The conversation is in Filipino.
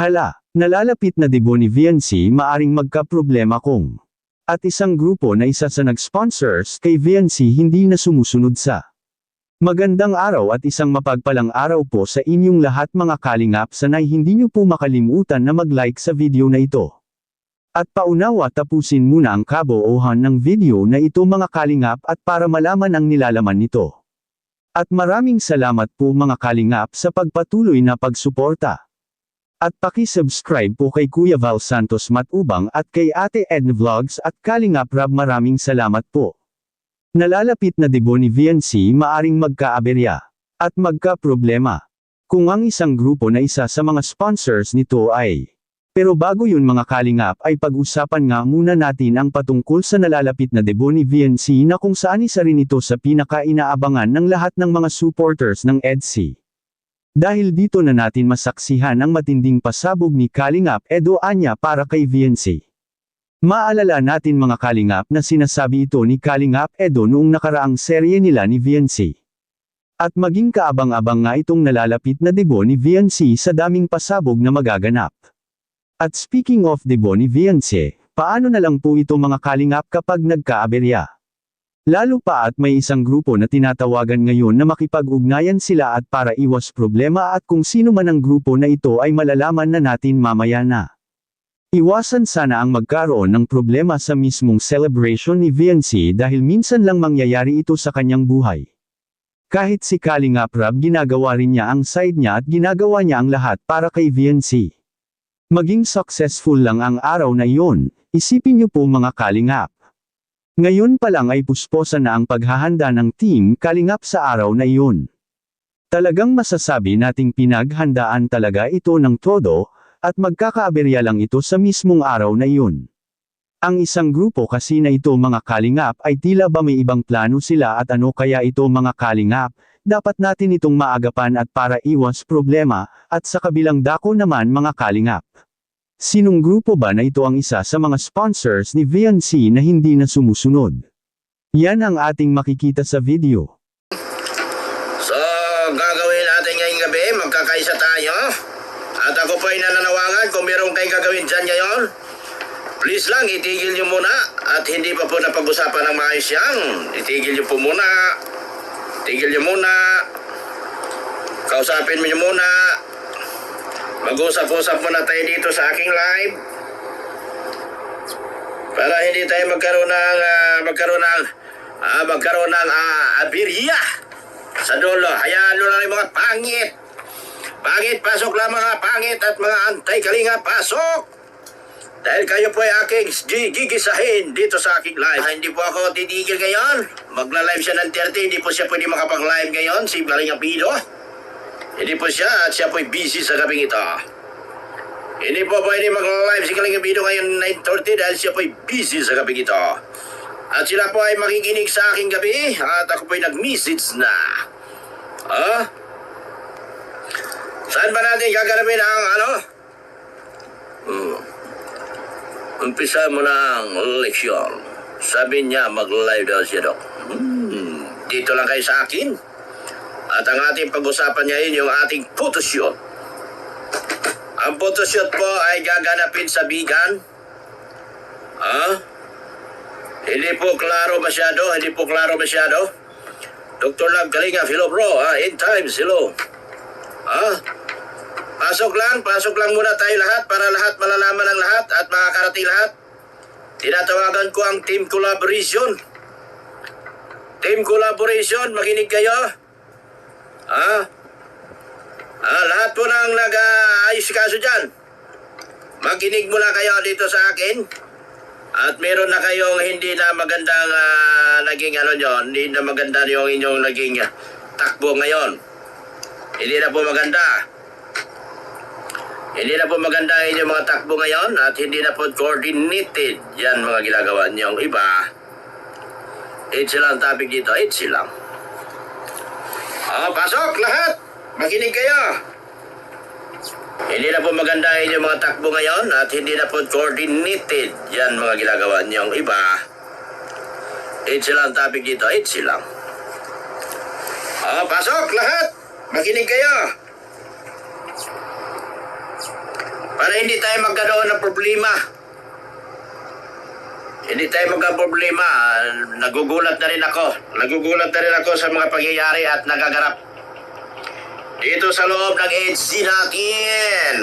Hala, nalalapit na debo ni VNC maaring magka-problema kung at isang grupo na isa sa nag-sponsors kay VNC hindi na sumusunod sa Magandang araw at isang mapagpalang araw po sa inyong lahat mga kalingap sanay hindi nyo po makalimutan na mag-like sa video na ito. At paunawa tapusin muna ang kaboohan ng video na ito mga kalingap at para malaman ang nilalaman nito. At maraming salamat po mga kalingap sa pagpatuloy na pagsuporta. At paki-subscribe po kay Kuya Val Santos Matubang at kay Ate Edna Vlogs at Kalingap Rab maraming salamat po. Nalalapit na debo ni VNC maaring magkaaberya at magka-problema. Kung ang isang grupo na isa sa mga sponsors nito ay pero bago yun mga kalingap ay pag-usapan nga muna natin ang patungkol sa nalalapit na debo ni VNC na kung saan isa rin ito sa pinaka-inaabangan ng lahat ng mga supporters ng EDC. Dahil dito na natin masaksihan ang matinding pasabog ni Kalingap Edo Anya para kay VNC. Maalala natin mga Kalingap na sinasabi ito ni Kalingap Edo noong nakaraang serye nila ni VNC. At maging kaabang-abang nga itong nalalapit na debo ni VNC sa daming pasabog na magaganap. At speaking of debo ni VNC, paano na lang po ito mga Kalingap kapag nagkaaberya? Lalo pa at may isang grupo na tinatawagan ngayon na makipag-ugnayan sila at para iwas problema at kung sino man ang grupo na ito ay malalaman na natin mamaya na. Iwasan sana ang magkaroon ng problema sa mismong celebration ni VNC dahil minsan lang mangyayari ito sa kanyang buhay. Kahit si Kalinga Prab ginagawa rin niya ang side niya at ginagawa niya ang lahat para kay VNC. Maging successful lang ang araw na iyon, isipin niyo po mga Kalingap. Ngayon pa lang ay pusposa na ang paghahanda ng team Kalingap sa araw na iyon. Talagang masasabi nating pinaghandaan talaga ito ng todo, at magkakaaberya lang ito sa mismong araw na iyon. Ang isang grupo kasi na ito mga kalingap ay tila ba may ibang plano sila at ano kaya ito mga kalingap, dapat natin itong maagapan at para iwas problema, at sa kabilang dako naman mga kalingap. Sinong grupo ba na ito ang isa sa mga sponsors ni VNC na hindi na sumusunod? Yan ang ating makikita sa video. So, gagawin natin ngayong gabi, magkakaisa tayo. At ako po ay nananawagan kung meron kayong gagawin dyan ngayon. Please lang, itigil nyo muna. At hindi pa po napag-usapan ng maayos yan. Itigil nyo po muna. Tigil nyo muna. Kausapin mo nyo muna. Mag-usap-usap muna tayo dito sa aking live. Para hindi tayo magkaroon ng, ah, magkaroon ng, ah, magkaroon ng ah, abirya sa dulo. Hayaan nyo lang yung mga pangit. Pangit, pasok lang mga pangit at mga antay-kalinga, pasok! Dahil kayo po ay aking gi- gigisahin dito sa aking live. Ah, hindi po ako titigil ngayon. Magla-live siya ng 30, hindi po siya pwede makapag-live ngayon. Si Kalinga Pido. Hindi po siya at siya po ay busy sa gabing ito. Hindi po pwede mag-live si Kalinga Pido ngayon 9.30 dahil siya po ay busy sa gabing ito. At sila po ay makikinig sa aking gabi at ako po ay nag-message na. Ah? Saan ba natin gaganapin ang ano? Hmm. Umpisa mo na ang leksyon. Sabi niya mag-live daw siya, Dok. Hmm. Dito lang kayo sa akin. At ang ating pag-usapan ngayon yung ating photoshoot. Ang photoshoot po ay gaganapin sa bigan. Ah? Hindi po klaro masyado, hindi po klaro masyado. Dr. Love Kalinga, hello bro, ah, in times, hello. Ah? Pasok lang, pasok lang muna tayo lahat para lahat malalaman ng lahat at makakarating lahat. Tinatawagan ko ang team collaboration. Team collaboration, makinig kayo. Ha? Ah, lahat po nang nag-aayos kaso dyan. Makinig muna kayo dito sa akin. At meron na kayong hindi na magandang ah, naging ano nyo, hindi na maganda yung inyong naging ah, takbo ngayon. Hindi na po maganda. Hindi na po maganda ang inyong mga takbo ngayon at hindi na po coordinated yan mga ginagawa niyong iba. It's lang ang topic dito, it's lang. Oh, pasok lahat! Makinig kayo! Hindi na po maganda ang inyong mga takbo ngayon at hindi na po coordinated yan mga ginagawa niyong iba. It's lang ang topic dito, it's lang. Oh, pasok lahat! Makinig kayo! Para hindi tayo magkaroon ng problema. Hindi tayo magka-problema. Nagugulat na rin ako. Nagugulat na rin ako sa mga pangyayari at nagaganap. Dito sa loob ng agency natin.